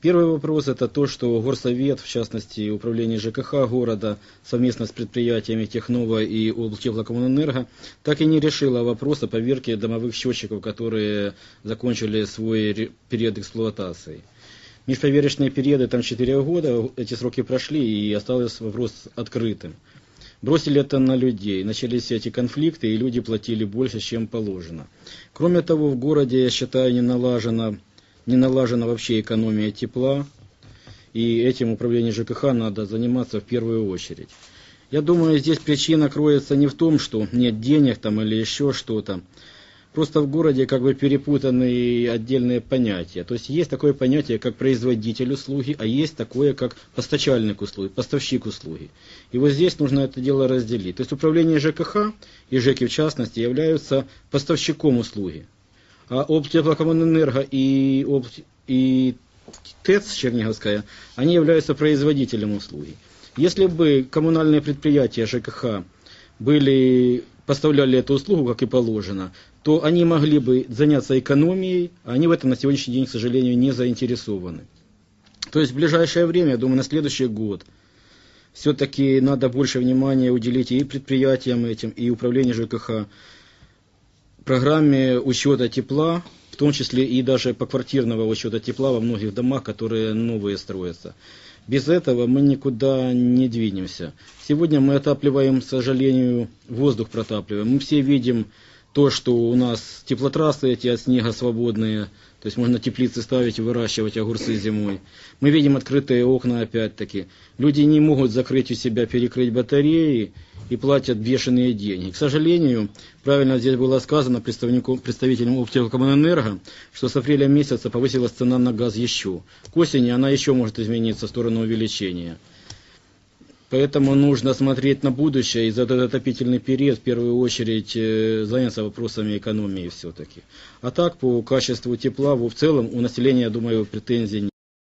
Первый вопрос это то, что Горсовет, в частности Управление ЖКХ города, совместно с предприятиями Технова и Облтеплокоммунэнерго, так и не решила вопрос о поверке домовых счетчиков, которые закончили свой период эксплуатации. Межповерочные периоды там 4 года, эти сроки прошли и остался вопрос открытым. Бросили это на людей, начались эти конфликты, и люди платили больше, чем положено. Кроме того, в городе, я считаю, не налажена не налажена вообще экономия тепла, и этим управление ЖКХ надо заниматься в первую очередь. Я думаю, здесь причина кроется не в том, что нет денег там или еще что-то. Просто в городе как бы перепутаны отдельные понятия. То есть есть такое понятие, как производитель услуги, а есть такое, как поставщик услуги, поставщик услуги. И вот здесь нужно это дело разделить. То есть управление ЖКХ и ЖЭКи в частности являются поставщиком услуги. А Облтеплокоммунэнерго и, об, и ТЭЦ Черниговская, они являются производителем услуги. Если бы коммунальные предприятия ЖКХ были, поставляли эту услугу, как и положено, то они могли бы заняться экономией, а они в этом на сегодняшний день, к сожалению, не заинтересованы. То есть в ближайшее время, я думаю, на следующий год, все-таки надо больше внимания уделить и предприятиям этим, и управлению ЖКХ, программе учета тепла, в том числе и даже поквартирного учета тепла во многих домах, которые новые строятся. Без этого мы никуда не двинемся. Сегодня мы отапливаем, к сожалению, воздух протапливаем. Мы все видим то, что у нас теплотрассы эти от снега свободные, то есть можно теплицы ставить и выращивать огурцы зимой. Мы видим открытые окна опять-таки. Люди не могут закрыть у себя, перекрыть батареи и платят бешеные деньги. К сожалению, правильно здесь было сказано представителям Оптикомэнерго, что с апреля месяца повысилась цена на газ еще. К осени она еще может измениться в сторону увеличения. Поэтому нужно смотреть на будущее и за этот отопительный период в первую очередь э, заняться вопросами экономии все-таки. А так по качеству тепла в целом у населения, я думаю, претензий нет.